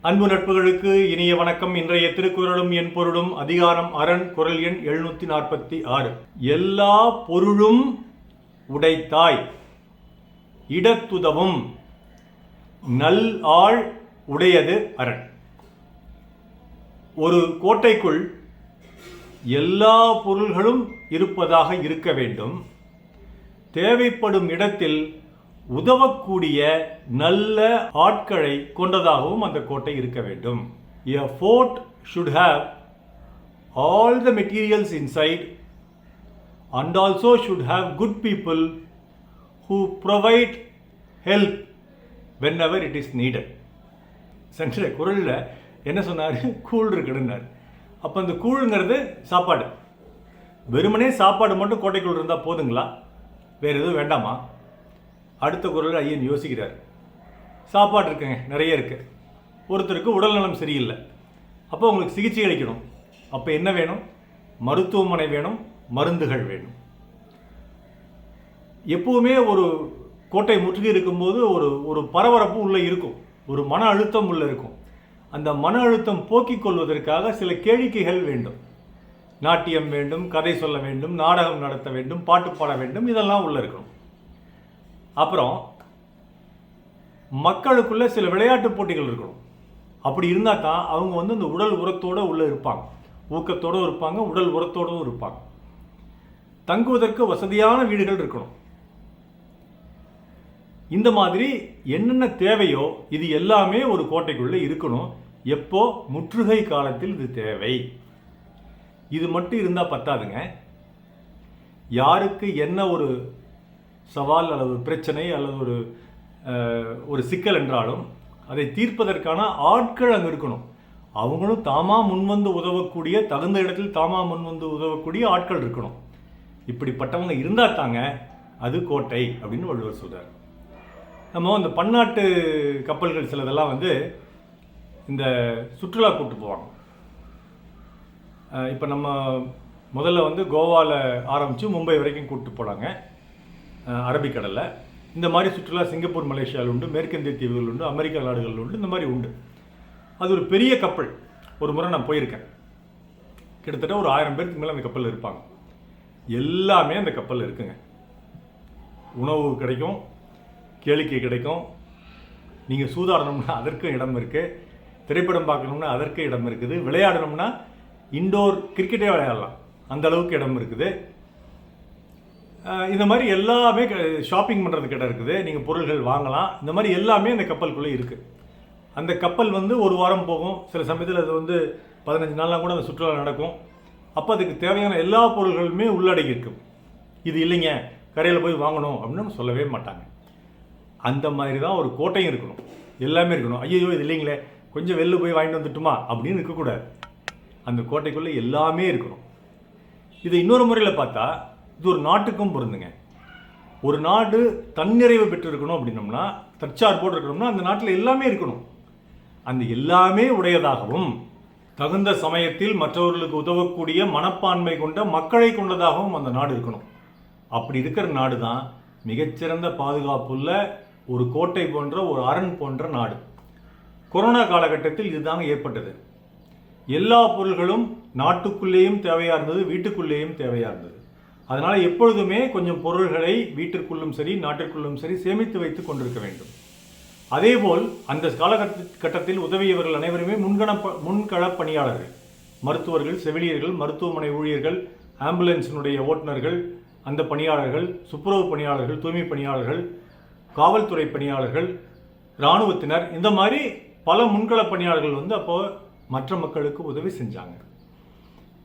அன்பு நட்புகளுக்கு இனிய வணக்கம். இன்றைய திருக்குறளும் என் பொருளும் அதிகாரம் அரண் குரல் எண் எழுநூத்தி நாற்பத்தி ஆறு. எல்லா பொருளும் உடைத்தாய் இடத்துதவும் நல் ஆள் உடையது அரண். ஒரு கோட்டைக்குள் எல்லா பொருள்களும் இருப்பதாக இருக்க வேண்டும். தேவைப்படும் இடத்தில் உதவக்கூடிய நல்ல ஆட்களை கொண்டதாகவும் அந்த கோட்டை இருக்க வேண்டும். A fort should have all the materials inside and also should have good people who provide help when it is needed சென்ற குரலில் என்ன சொன்னார்? கூழ் இருக்குன்னார் அப்போ அந்த கூழுங்கிறது சாப்பாடு. வெறுமனே சாப்பாடு மட்டும் கோட்டைக்குள் இருந்தால் போதுங்களா? வேறு எதுவும் வேண்டாமா? அடுத்த குரல் ஐயன் யோசிக்கிறார். சாப்பாடு இருக்குங்க நிறைய இருக்குது ஒருத்தருக்கு உடல்நலம் சரியில்லை. அப்போ உங்களுக்கு சிகிச்சை அளிக்கணும். அப்போ என்ன வேணும்? மருத்துவமனை வேணும் மருந்துகள் வேணும். எப்பவுமே ஒரு கோட்டை முற்றுகை இருக்கும்போது ஒரு ஒரு பரபரப்பு உள்ளே இருக்கும். ஒரு மன அழுத்தம் உள்ளே இருக்கும். அந்த மன அழுத்தம் போக்கிக் கொள்வதற்காக சில கேளிக்கைகள் வேண்டும். நாட்டியம் வேண்டும் கதை சொல்ல வேண்டும் நாடகம் நடத்த வேண்டும் பாட்டு பாட வேண்டும் இதெல்லாம் உள்ளே இருக்கணும். அப்புறம் மக்களுக்குள்ள சில விளையாட்டு போட்டிகள் இருக்கணும். அப்படி இருந்தால் தான் அவங்க வந்து இந்த உடல் உரத்தோடு உள்ளே இருப்பாங்க. ஊக்கத்தோடும் இருப்பாங்க உடல் உரத்தோடும் இருப்பாங்க. தங்குவதற்கு வசதியான வீடுகள் இருக்கணும். இந்த மாதிரி என்னென்ன தேவையோ இது எல்லாமே ஒரு கோட்டைக்குள்ளே இருக்கணும். எப்போ? முற்றுகை காலத்தில் இது தேவை. இது மட்டும் இருந்தால் பத்தாதுங்க. யாருக்கு என்ன ஒரு சவால் அல்லது ஒரு பிரச்சனை அல்லது ஒரு ஒரு சிக்கல் என்றாலும் அதை தீர்ப்பதற்கான ஆட்கள் அங்கே இருக்கணும். அவங்களும் தாமா முன்வந்து உதவக்கூடிய தகுந்த இடத்தில் தாமா முன்வந்து உதவக்கூடிய ஆட்கள் இருக்கணும். இப்படிப்பட்டவங்க இருந்தால் தாங்க அது கோட்டை அப்படின்னு வள்ளுவர் சொல்கிறார் நம்ம அந்த பன்னாட்டு கப்பல்கள் சிலதெல்லாம் வந்து இந்த சுற்றுலா கூட்டு போவாங்க. இப்போ நம்ம முதல்ல வந்து கோவாவில் ஆரம்பித்து மும்பை வரைக்கும் கூப்பிட்டு போனாங்க. அரபிக்கடலில். இந்த மாதிரி சுற்றுலா சிங்கப்பூர் மலேசியாவில் உண்டு மேற்கிந்திய தீவுகள் உண்டு அமெரிக்கா நாடுகளில் உண்டு இந்த மாதிரி உண்டு. அது ஒரு பெரிய கப்பல். ஒரு முறை நான் போயிருக்கேன். கிட்டத்தட்ட ஒரு ஆயிரம் பேருக்கு மேலே அந்த கப்பலில் இருப்பாங்க. எல்லாமே அந்த கப்பலில் இருக்குங்க. உணவு கிடைக்கும் கேளிக்கை கிடைக்கும். நீங்கள் சூதாடணும்னா அதற்கும் இடம் இருக்குது திரைப்படம் பார்க்கணும்னா அதற்கு இடம் இருக்குது. விளையாடணும்னா இண்டோர் கிரிக்கெட்டே விளையாடலாம். அந்த அளவுக்கு இடம் இருக்குது. இந்த மாதிரி எல்லாமே ஷாப்பிங் பண்ணுறது கிட்ட இருக்குது. நீங்கள் பொருள்கள் வாங்கலாம். இந்த மாதிரி எல்லாமே அந்த கப்பலுக்குள்ளே இருக்குது அந்த கப்பல் வந்து ஒரு வாரம் போகும். சில சமயத்தில் அது வந்து பதினஞ்சு நாள்லாம் கூட அந்த சுற்றுலா நடக்கும். அப்போ அதுக்கு தேவையான எல்லா பொருள்களுமே உள்ளடங்கி இருக்கும். இது இல்லைங்க. கடையில் போய் வாங்கணும் அப்படின்னு சொல்லவே மாட்டாங்க. அந்த மாதிரி தான் ஒரு கோட்டையும் இருக்கணும். எல்லாமே இருக்கணும். ஐயோ இது இல்லைங்களே. கொஞ்சம் வெளில போய் வாங்கிட்டு வந்துட்டுமா? அப்படின்னு இருக்கக்கூடாது. அந்த கோட்டைக்குள்ளே எல்லாமே இருக்கணும். இது இன்னொரு முறையில் பார்த்தா இது ஒரு நாட்டுக்கும் பொருந்துங்க. ஒரு நாடு தன்னிறைவு பெற்று இருக்கணும் அப்படின்னம்னா தற்சார்போடு இருக்கணும்னா அந்த நாட்டில் எல்லாமே இருக்கணும். அந்த எல்லாமே உடையதாகவும் தகுந்த சமயத்தில் மற்றவர்களுக்கு உதவக்கூடிய மனப்பான்மை கொண்ட மக்களை கொண்டதாகவும் அந்த நாடு இருக்கணும். அப்படி இருக்கிற நாடு தான் மிகச்சிறந்த பாதுகாப்புள்ள ஒரு கோட்டை போன்ற ஒரு அரண் போன்ற நாடு. கொரோனா காலகட்டத்தில் இதுதாங்க ஏற்பட்டது. எல்லா பொருள்களும் நாட்டுக்குள்ளேயும் தேவையாக இருந்தது வீட்டுக்குள்ளேயும் தேவையாக இருந்தது. அதனால் எப்பொழுதுமே கொஞ்சம் பொருள்களை வீட்டிற்குள்ளும் சரி நாட்டிற்குள்ளும் சரி சேமித்து வைத்துக் கொண்டிருக்க வேண்டும். அதேபோல் அந்த காலகட்ட கட்டத்தில் உதவியவர்கள் அனைவருமே முன்கண முன்களப் பணியாளர்கள். மருத்துவர்கள் செவிலியர்கள் மருத்துவமனை ஊழியர்கள் ஆம்புலன்ஸினுடைய ஓட்டுநர்கள் அந்த பணியாளர்கள் துப்புரவு பணியாளர்கள் தூய்மை பணியாளர்கள் காவல்துறை பணியாளர்கள் இராணுவத்தினர் இந்த மாதிரி பல முன்கள பணியாளர்கள் வந்து அப்போ மற்ற மக்களுக்கு உதவி செஞ்சாங்க.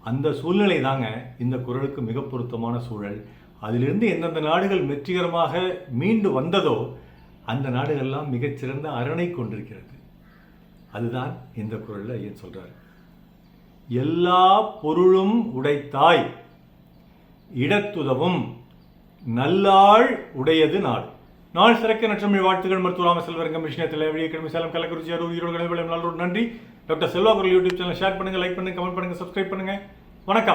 அந்த சூழ்நிலை தாங்க இந்த குரலுக்கு மிக பொருத்தமான சூழல். அதிலிருந்து எந்தெந்த நாடுகள் வெற்றிகரமாக மீண்டு வந்ததோ அந்த நாடுகள்லாம் மிகச்சிறந்த அரணை கொண்டிருக்கிறது. அதுதான் இந்த குரலில் ஐயன் சொல்றாரு. எல்லா பொருளும் உடைத்தாய் இடத்துதவும் நல்லாள் உடையது நாள். நாள் சிறக்க நற்றமிழ் வாழ்த்துக்கள் மருத்துவராம செல்வரங்கம் மிஷினத்தில் வெளியே கிழமை சேலம் கள்ளக்குறிச்சி அரூர் ஈரோடு நன்றி. டாக்டர் செல்வா குரல் யூடியூப் சேனல் ஷேர் பண்ணுங்க லைக் பண்ணுங்க கமெண்ட் பண்ணுங்கள் சப்ஸ்கிரைப் பண்ணுங்க. வணக்கம்.